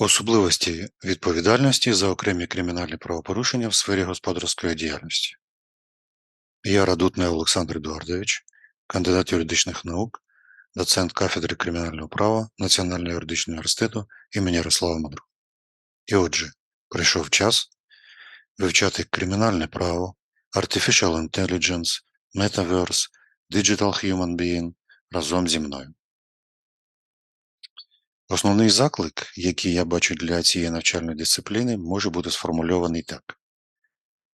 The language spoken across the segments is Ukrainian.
Особливості відповідальності за окремі кримінальні правопорушення в сфері господарської діяльності. Я Радутний Олександр Едуардович, кандидат юридичних наук, доцент кафедри кримінального права Національного юридичного університету імені Ярослава Мудрого. І отже, прийшов час вивчати кримінальне право, Artificial Intelligence, Metaverse, Digital Human Being разом зі мною. Основний заклик, який я бачу для цієї навчальної дисципліни, може бути сформульований так.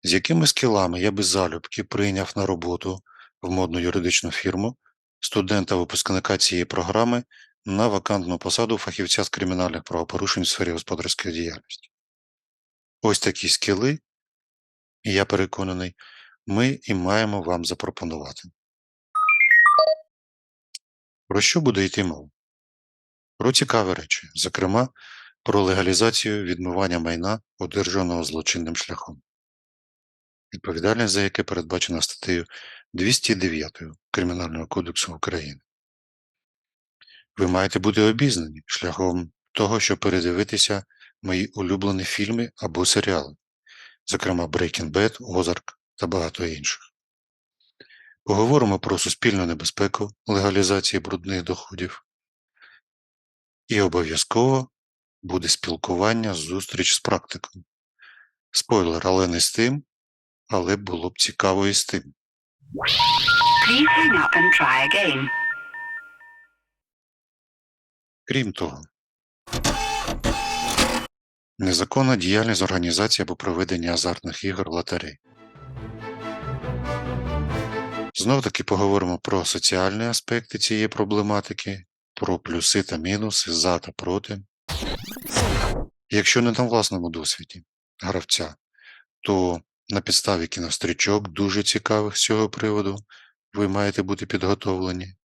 З якими скілами я би залюбки прийняв на роботу в модну юридичну фірму студента-випускника цієї програми на вакантну посаду фахівця з кримінальних правопорушень в сфері господарської діяльності? Ось такі скіли, і я переконаний, ми і маємо вам запропонувати. Про що буде йти мова? Про цікаві речі, зокрема, про легалізацію відмивання майна, одержаного злочинним шляхом, відповідальність за яке передбачена статтею 209 Кримінального кодексу України. Ви маєте бути обізнані шляхом того, щоб передивитися мої улюблені фільми або серіали, зокрема Breaking Bad, Ozark та багато інших. Поговоримо про суспільну небезпеку легалізації брудних доходів. І обов'язково буде спілкування, зустріч з практиком. Спойлер, але не з тим, але було б цікаво і з тим. Please hang up and try again. Крім того, незаконна діяльність організації або проведення азартних ігор лотерей. Знов таки поговоримо про соціальні аспекти цієї проблематики, про плюси та мінуси, за та проти. Якщо не на власному досвіді гравця, то на підставі кінострічок дуже цікавих з цього приводу ви маєте бути підготовлені.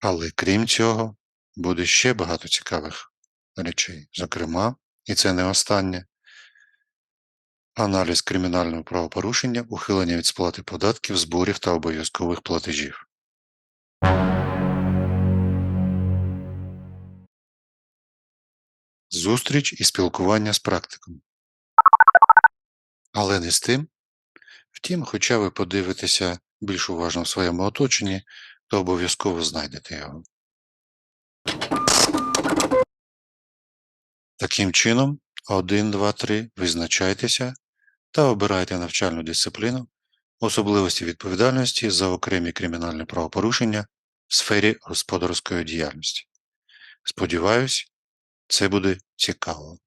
Але крім цього, буде ще багато цікавих речей. Зокрема, і це не останнє, аналіз кримінального правопорушення, ухилення від сплати податків, зборів та обов'язкових платежів. Зустріч і спілкування з практиком. Але не з тим. Втім, хоча ви подивитеся більш уважно в своєму оточенні, то обов'язково знайдете його. Таким чином, 1, 2, 3 визначайтеся та обирайте навчальну дисципліну, особливості відповідальності за окремі кримінальні правопорушення в сфері господарської діяльності. Сподіваюсь, це буде цікаво.